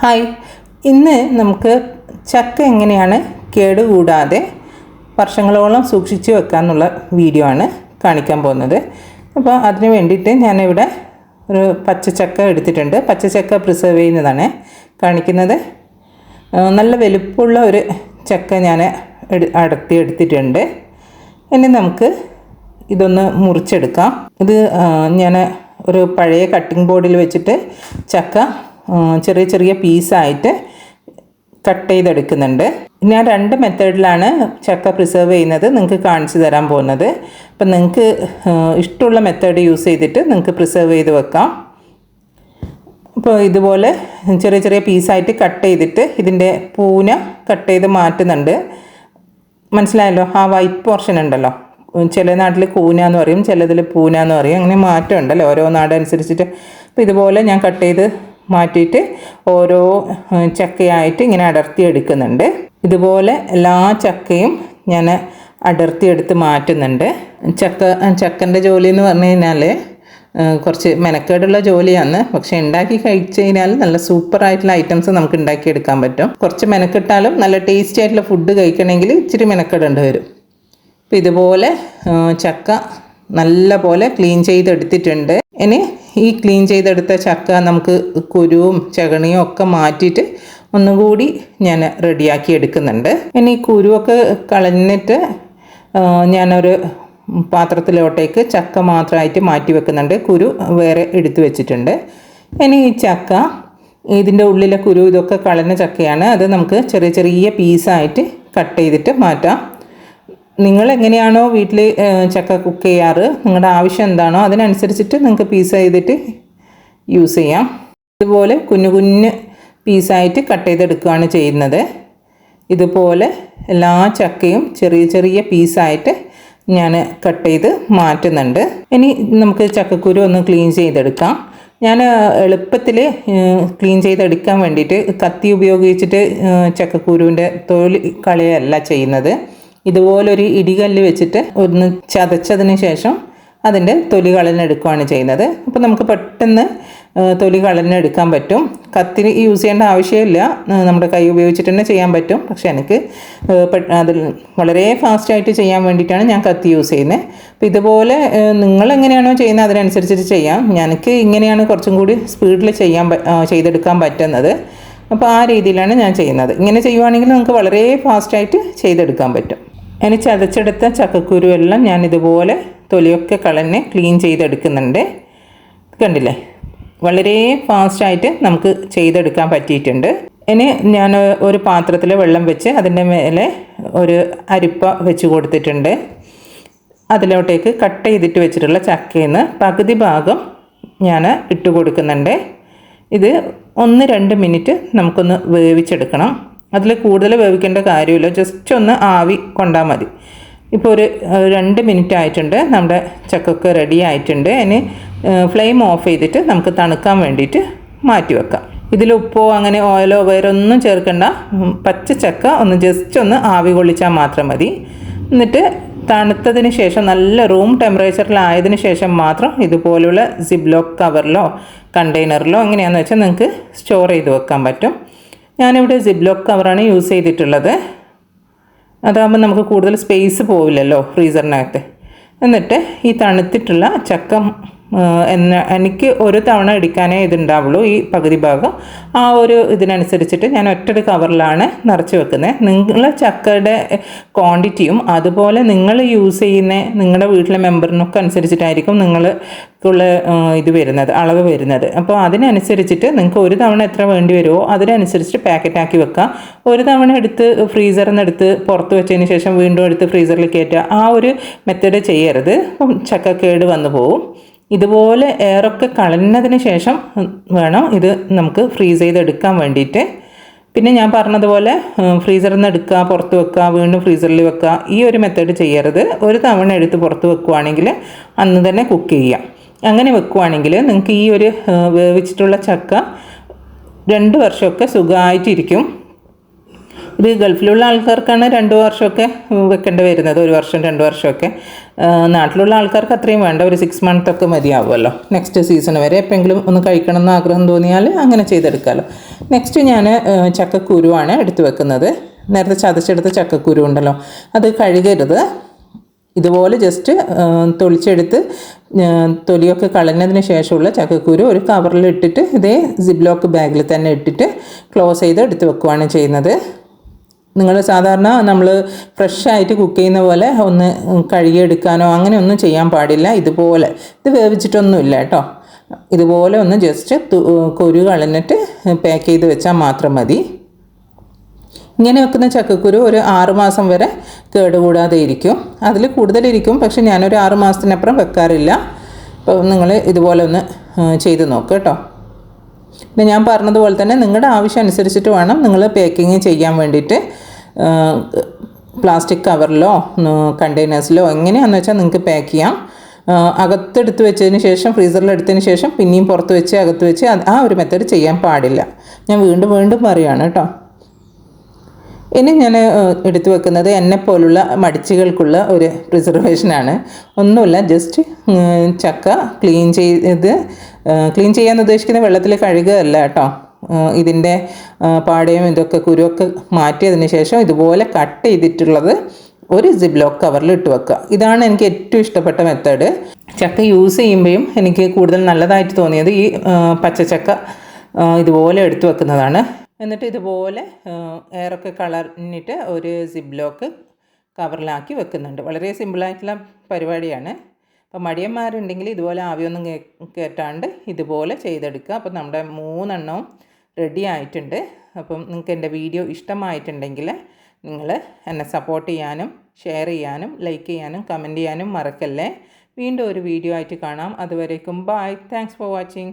Hi. ഇന്ന് നമുക്ക് ചക്ക എങ്ങനെയാണ് കേടുകൂടാതെ വർഷങ്ങളോളം സൂക്ഷിച്ചു വെക്കാമെന്നുള്ള വീഡിയോ ആണ് കാണിക്കാൻ പോകുന്നത്. അപ്പോൾ അതിന് വേണ്ടിയിട്ട് ഞാനിവിടെ ഒരു പച്ചച്ചക്ക എടുത്തിട്ടുണ്ട്. പച്ചച്ചക്ക പ്രിസർവ് ചെയ്യുന്നതാണ് കാണിക്കുന്നത്. നല്ല വലുപ്പമുള്ള ഒരു ചക്ക ഞാൻ അടർത്തി എടുത്തിട്ടുണ്ട്. ഇനി നമുക്ക് ഇതൊന്ന് മുറിച്ചെടുക്കാം. ഇത് ഞാൻ ഒരു പഴയ കട്ടിംഗ് ബോർഡിൽ വെച്ചിട്ട് ചക്ക ചെറിയ ചെറിയ പീസായിട്ട് കട്ട് ചെയ്തെടുക്കുന്നുണ്ട്. ഞാൻ രണ്ട് മെത്തേഡിലാണ് ചക്ക പ്രിസർവ് ചെയ്യുന്നത്. നിങ്ങൾക്ക് കാണിച്ചു തരാൻ പോകുന്നത്. അപ്പം നിങ്ങൾക്ക് ഇഷ്ടമുള്ള മെത്തേഡ് യൂസ് ചെയ്തിട്ട് നിങ്ങൾക്ക് പ്രിസർവ് ചെയ്ത് വെക്കാം. അപ്പോൾ ഇതുപോലെ ചെറിയ ചെറിയ പീസായിട്ട് കട്ട് ചെയ്തിട്ട് ഇതിന്റെ പൂന കട്ട് ചെയ്ത് മാറ്റുന്നുണ്ട്. മനസ്സിലായല്ലോ? ആ വൈറ്റ് പോർഷൻ ഉണ്ടല്ലോ. ചില നാട്ടിൽ കൂന എന്ന് പറയും ചിലതിൽ പൂന എന്ന് പറയും. അങ്ങനെ മാറ്റം ഉണ്ടല്ലോ? ഓരോ നാടനുസരിച്ചിട്ട്. അപ്പോൾ ഇതുപോലെ ഞാൻ കട്ട് ചെയ്ത് മാറ്റിയിട്ട് ഓരോ ചക്കയായിട്ട് ഇങ്ങനെ അടർത്തി എടുക്കുന്നുണ്ട് ഇതുപോലെ എല്ലാ ചക്കയും ഞാൻ അടർത്തി എടുത്ത് മാറ്റുന്നുണ്ട്. ചക്ക ചക്കന്റെ ജോലി എന്ന് പറഞ്ഞു കഴിഞ്ഞാൽ കുറച്ച് മെനക്കേടുള്ള ജോലിയാണ്. പക്ഷെ ഉണ്ടാക്കി കഴിച്ചു കഴിഞ്ഞാൽ നല്ല സൂപ്പർ ആയിട്ടുള്ള ഐറ്റംസ് നമുക്ക് ഉണ്ടാക്കിയെടുക്കാൻ പറ്റും. കുറച്ച് മെനക്കെട്ടാലും നല്ല ടേസ്റ്റി ആയിട്ടുള്ള ഫുഡ് കഴിക്കണമെങ്കിൽ ഇച്ചിരി മെനക്കെടേണ്ടി വരും. അപ്പോൾ ഇതുപോലെ ചക്ക നല്ല പോലെ ക്ലീൻ ചെയ്തെടുത്തിട്ടുണ്ട്. ഇനി ഈ ക്ലീൻ ചെയ്തെടുത്ത ചക്ക നമുക്ക് കുരുവും ചകണിയും ഒക്കെ മാറ്റിയിട്ട് ഒന്നുകൂടി ഞാൻ റെഡിയാക്കി എടുക്കുന്നുണ്ട്. ഇനി ഈ കുരുവൊക്കെ കളഞ്ഞിട്ട് ഞാനൊരു പാത്രത്തിലോട്ടേക്ക് ചക്ക മാത്രമായിട്ട് മാറ്റി വെക്കുന്നുണ്ട്. കുരു വേറെ എടുത്തു വെച്ചിട്ടുണ്ട്. ഇനി ഈ ചക്ക ഇതിന്റെ ഉള്ളിലെ കുരു ഇതൊക്കെ കളഞ്ഞ ചക്കയാണ്. അത് നമുക്ക് ചെറിയ ചെറിയ പീസായിട്ട് കട്ട് ചെയ്തിട്ട് മാറ്റാം. നിങ്ങൾ എങ്ങനെയാണോ വീട്ടിൽ ചക്ക കുക്ക് ചെയ്യാറ്? നിങ്ങളുടെ ആവശ്യം എന്താണോ അതിനനുസരിച്ചിട്ട് നിങ്ങൾക്ക് പീസ് ചെയ്തിട്ട് യൂസ് ചെയ്യാം. ഇതുപോലെ കുഞ്ഞു കുഞ്ഞ് പീസായിട്ട് കട്ട് ചെയ്തെടുക്കുകയാണ് ചെയ്യുന്നത്. ഇതുപോലെ എല്ലാ ചക്കയും ചെറിയ ചെറിയ പീസായിട്ട് ഞാൻ കട്ട് ചെയ്ത് മാറ്റുന്നുണ്ട്. ഇനി നമുക്ക് ചക്കക്കുരു ഒന്ന് ക്ലീൻ ചെയ്തെടുക്കാം. ഞാൻ എളുപ്പത്തിൽ ക്ലീൻ ചെയ്തെടുക്കാൻ വേണ്ടിയിട്ട് കത്തി ഉപയോഗിച്ചിട്ട് ചക്കക്കുരുവിന്റെ തൊഴിൽ കളയല്ല ചെയ്യുന്നത്. ഇതുപോലൊരു ഇടികല്ല് വെച്ചിട്ട് ഒന്ന് ചതച്ചതിന് ശേഷം അതിന്റെ തൊലി കളഞ്ഞെടുക്കുകയാണ് ചെയ്യുന്നത്. അപ്പോൾ നമുക്ക് പെട്ടെന്ന് തൊലി കളഞ്ഞെടുക്കാൻ പറ്റും. കത്തി യൂസ് ചെയ്യേണ്ട ആവശ്യമില്ല. നമ്മുടെ കൈ ഉപയോഗിച്ചിട്ട് തന്നെ ചെയ്യാൻ പറ്റും. പക്ഷേ എനിക്ക് അതിൽ വളരെ ഫാസ്റ്റായിട്ട് ചെയ്യാൻ വേണ്ടിയിട്ടാണ് ഞാൻ കത്തി യൂസ് ചെയ്യുന്നത്. അപ്പോൾ ഇതുപോലെ നിങ്ങൾ എങ്ങനെയാണോ ചെയ്യുന്നത് അതിനനുസരിച്ചിട്ട് ചെയ്യാം. എനിക്ക് ഇങ്ങനെയാണ് കുറച്ചും കൂടി സ്പീഡിൽ ചെയ്യാൻ ചെയ്തെടുക്കാൻ പറ്റുന്നത്. അപ്പോൾ ആ രീതിയിലാണ് ഞാൻ ചെയ്യുന്നത്. ഇങ്ങനെ ചെയ്യുവാണെങ്കിൽ നമുക്ക് വളരെ ഫാസ്റ്റായിട്ട് ചെയ്തെടുക്കാൻ പറ്റും. ഇനി ചതച്ചെടുത്ത ചക്കക്കുരു എല്ലാം ഞാൻ ഇതുപോലെ തൊലിയൊക്കെ കളഞ്ഞ് ക്ലീൻ ചെയ്തെടുക്കുന്നുണ്ട്. കണ്ടില്ലേ? വളരെ ഫാസ്റ്റായിട്ട് നമുക്ക് ചെയ്തെടുക്കാൻ പറ്റിയിട്ടുണ്ട്. ഇനി ഞാൻ ഒരു പാത്രത്തിൽ വെള്ളം വെച്ച് അതിന്റെ മേലെ ഒരു അരിപ്പ വെച്ച് കൊടുത്തിട്ടുണ്ട്. അതിലോട്ടേക്ക് കട്ട് ചെയ്തിട്ട് വെച്ചിട്ടുള്ള ചക്കയിൽ നിന്ന് പകുതി ഭാഗം ഞാൻ ഇട്ട് കൊടുക്കുന്നുണ്ട്. ഇത് ഒന്ന് രണ്ട് മിനിറ്റ് നമുക്കൊന്ന് വേവിച്ചെടുക്കണം. അതിൽ കൂടുതൽ വേവിക്കേണ്ട കാര്യമില്ല. ജസ്റ്റ് ഒന്ന് ആവി കൊണ്ടാൽ മതി. ഇപ്പോൾ ഒരു രണ്ട് മിനിറ്റ് ആയിട്ടുണ്ട്. നമ്മുടെ ചക്കൊക്കെ റെഡി ആയിട്ടുണ്ട്. ഇനി ഫ്ലെയിം ഓഫ് ചെയ്തിട്ട് നമുക്ക് തണുക്കാൻ വേണ്ടിയിട്ട് മാറ്റി വെക്കാം. ഇതിൽ ഉപ്പോ അങ്ങനെ ഓയിലോ വേറെ ഒന്നും ചേർക്കണ്ട. പച്ച ചക്ക ഒന്ന് ജസ്റ്റ് ഒന്ന് ആവി കൊള്ളിച്ചാൽ മാത്രം മതി. എന്നിട്ട് തണുത്തതിന് ശേഷം നല്ല റൂം ടെമ്പറേച്ചറിലായതിന് ശേഷം മാത്രം ഇതുപോലുള്ള സിബ്ലോക്ക് കവറിലോ കണ്ടെയ്നറിലോ എങ്ങനെയാണെന്ന് വെച്ചാൽ നിങ്ങൾക്ക് സ്റ്റോർ ചെയ്ത് വെക്കാൻ പറ്റും. ഞാനിവിടെ ജിബ്ലോക്ക് കവറാണ് യൂസ് ചെയ്തിട്ടുള്ളത്. അതാകുമ്പോൾ നമുക്ക് കൂടുതൽ സ്പേസ് പോവില്ലല്ലോ ഫ്രീസറിനകത്ത് എന്നിട്ട് ഈ തണുത്തിട്ടുള്ള ചക്ക എന്ന എനിക്ക് ഒരു തവണ എടുക്കാനേ ഇതുണ്ടാവുള്ളൂ ഈ പകുതി ഭാഗം. ആ ഒരു ഇതിനനുസരിച്ചിട്ട് ഞാൻ ഒറ്റൊരു കവറിലാണ് നിറച്ച് വെക്കുന്നത് നിങ്ങൾ ചക്കയുടെ ക്വാണ്ടിറ്റിയും അതുപോലെ നിങ്ങൾ യൂസ് ചെയ്യുന്ന നിങ്ങളുടെ വീട്ടിലെ മെമ്പറിനൊക്കെ അനുസരിച്ചിട്ടായിരിക്കും നിങ്ങൾക്കുള്ള ഇത് വരുന്നത് അളവ് വരുന്നത്. അപ്പോൾ അതിനനുസരിച്ചിട്ട് നിങ്ങൾക്ക് ഒരു തവണ എത്ര വേണ്ടി വരുമോ അതിനനുസരിച്ചിട്ട് പാക്കറ്റാക്കി വെക്കുക. ഒരു തവണ എടുത്ത് ഫ്രീസറിൽ നിന്ന് എടുത്ത് പുറത്ത് വെച്ചതിന് ശേഷം വീണ്ടും എടുത്ത് ഫ്രീസറിൽ കയറ്റുക. ആ ഒരു മെത്തേഡ് ചെയ്യരുത്. ചക്ക കേട് വന്നു പോകും ഇതുപോലെ എയറൊക്കെ കളഞ്ഞതിന് ശേഷം വേണം ഇത് നമുക്ക് ഫ്രീസ് ചെയ്തെടുക്കാൻ വേണ്ടിയിട്ട്. പിന്നെ ഞാൻ പറഞ്ഞതുപോലെ ഫ്രീസറിൽ നിന്ന് എടുക്കുക പുറത്ത് വെക്കുക വീണ്ടും ഫ്രീസറിൽ വെക്കുക ഈ ഒരു മെത്തേഡ് ചെയ്യരുത്. ഒരു തവണ എടുത്ത് പുറത്ത് വെക്കുവാണെങ്കിൽ അന്ന് തന്നെ കുക്ക് ചെയ്യാം. അങ്ങനെ വെക്കുവാണെങ്കിൽ നിങ്ങൾക്ക് ഈ ഒരു വേവിച്ചിട്ടുള്ള ചക്ക രണ്ട് വർഷമൊക്കെ സുഖമായിട്ടിരിക്കും ഇത് ഗൾഫിലുള്ള ആൾക്കാർക്കാണ് രണ്ട് വർഷമൊക്കെ വെക്കേണ്ടി വരുന്നത്. ഒരു വർഷം രണ്ട് വർഷമൊക്കെ. നാട്ടിലുള്ള ആൾക്കാർക്ക് അത്രയും വേണ്ട. ഒരു സിക്സ് മന്ത് ഒക്കെ മതിയാവുമല്ലോ. നെക്സ്റ്റ് സീസൺ വരെ എപ്പോഴെങ്കിലും ഒന്ന് കഴിക്കണം എന്ന് ആഗ്രഹം തോന്നിയാൽ അങ്ങനെ ചെയ്തെടുക്കാമല്ലോ നെക്സ്റ്റ് ഞാൻ ചക്കക്കുരുവാണ് എടുത്തു വെക്കുന്നത്. നേരത്തെ ചതച്ചെടുത്ത ചക്കക്കുരു ഉണ്ടല്ലോ. അത് കഴുകരുത്. ഇതുപോലെ ജസ്റ്റ് തൊളിച്ചെടുത്ത് തൊലിയൊക്കെ കളഞ്ഞതിന് ശേഷമുള്ള ചക്കക്കുരു ഒരു കവറിൽ ഇട്ടിട്ട് ഇതേ സിബ്ലോക്ക് ബാഗിൽ തന്നെ ഇട്ടിട്ട് ക്ലോസ് ചെയ്ത് എടുത്ത് വെക്കുകയാണ് ചെയ്യുന്നത്. നിങ്ങൾ സാധാരണ നമ്മൾ ഫ്രഷ് ആയിട്ട് കുക്ക് ചെയ്യുന്ന പോലെ ഒന്ന് കഴുകിയെടുക്കാനോ അങ്ങനെ ഒന്നും ചെയ്യാൻ പാടില്ല. ഇതുപോലെ. ഇത് വേവിച്ചിട്ടൊന്നുമില്ല കേട്ടോ. ഇതുപോലെ ഒന്ന് ജസ്റ്റ് കുരു കളഞ്ഞിട്ട് പാക്ക് ചെയ്ത് വെച്ചാൽ മാത്രം മതി. ഇങ്ങനെ വെക്കുന്ന ചക്കക്കുരു ഒരു ആറുമാസം വരെ കേടുകൂടാതെ ഇരിക്കും. അതിൽ കൂടുതലിരിക്കും പക്ഷെ ഞാനൊരു ആറു മാസത്തിനപ്പുറം വെക്കാറില്ല. അപ്പോൾ നിങ്ങൾ ഇതുപോലെ ഒന്ന് ചെയ്ത് നോക്കുക കേട്ടോ. പിന്നെ ഞാൻ പറഞ്ഞതുപോലെ തന്നെ നിങ്ങളുടെ ആവശ്യം അനുസരിച്ചിട്ട് വേണം നിങ്ങൾ പാക്കിങ് ചെയ്യാൻ വേണ്ടിയിട്ട്. പ്ലാസ്റ്റിക് കവറിലോ കണ്ടെയ്നേഴ്സിലോ എങ്ങനെയാണെന്ന് വെച്ചാൽ നിങ്ങൾക്ക് പാക്ക് ചെയ്യാം. അകത്തെടുത്ത് വെച്ചതിന് ശേഷം ഫ്രീസറിൽ എടുത്തതിന് ശേഷം പിന്നെയും പുറത്ത് വെച്ച് അകത്ത് വെച്ച് ആ ഒരു മെത്തേഡ് ചെയ്യാൻ പാടില്ല. ഞാൻ വീണ്ടും വീണ്ടും പറയുകയാണ് കേട്ടോ. ഇനി ഞാൻ എടുത്തു വെക്കുന്നത് എന്നെ പോലുള്ള മടിച്ചുകൾക്കുള്ള ഒരു പ്രിസർവേഷനാണ് ഒന്നുമില്ല ജസ്റ്റ് ചക്ക ക്ലീൻ ചെയ്ത് ക്ലീൻ ചെയ്യാൻ ഉദ്ദേശിക്കുന്ന വെള്ളത്തിൽ കഴുകുകയല്ല കേട്ടോ. ഇതിന്റെ പാടയും ഇതൊക്കെ കുരുവൊക്കെ മാറ്റിയതിന് ശേഷം ഇതുപോലെ കട്ട് ചെയ്തിട്ടുള്ളത് ഒരു സിബ്ലോക്ക് കവറിൽ ഇട്ട് വെക്കുക. ഇതാണ് എനിക്ക് ഏറ്റവും ഇഷ്ടപ്പെട്ട മെത്തേഡ് ചക്ക യൂസ് ചെയ്യുമ്പോഴും എനിക്ക് കൂടുതൽ നല്ലതായിട്ട് തോന്നിയത് ഈ പച്ച പച്ചച്ചക്ക ഇതുപോലെ എടുത്തു വെക്കുന്നതാണ്. എന്നിട്ട് ഇതുപോലെ ഏറൊക്കെ കളഞ്ഞിട്ട് ഒരു സിബ്ലോക്ക് കവറിലാക്കി വെക്കുന്നുണ്ട്. വളരെ സിമ്പിളായിട്ടുള്ള പരിപാടിയാണ്. അപ്പോൾ മടിയന്മാരുണ്ടെങ്കിൽ ഇതുപോലെ ആവിയൊന്നും കേ കയറ്റാണ്ട് ഇതുപോലെ ചെയ്തെടുക്കുക. അപ്പോൾ നമ്മുടെ മൂന്നെണ്ണവും റെഡി ആയിട്ടുണ്ട്. അപ്പം നിങ്ങൾക്ക് എന്റെ വീഡിയോ ഇഷ്ടമായിട്ടുണ്ടെങ്കിൽ നിങ്ങൾ എന്നെ സപ്പോർട്ട് ചെയ്യാനും ഷെയർ ചെയ്യാനും ലൈക്ക് ചെയ്യാനും കമന്റ് ചെയ്യാനും മറക്കല്ലേ. വീണ്ടും ഒരു വീഡിയോ ആയിട്ട് കാണാം. അതുവരേക്കും ബൈ താങ്ക്സ് ഫോർ വാച്ചിങ്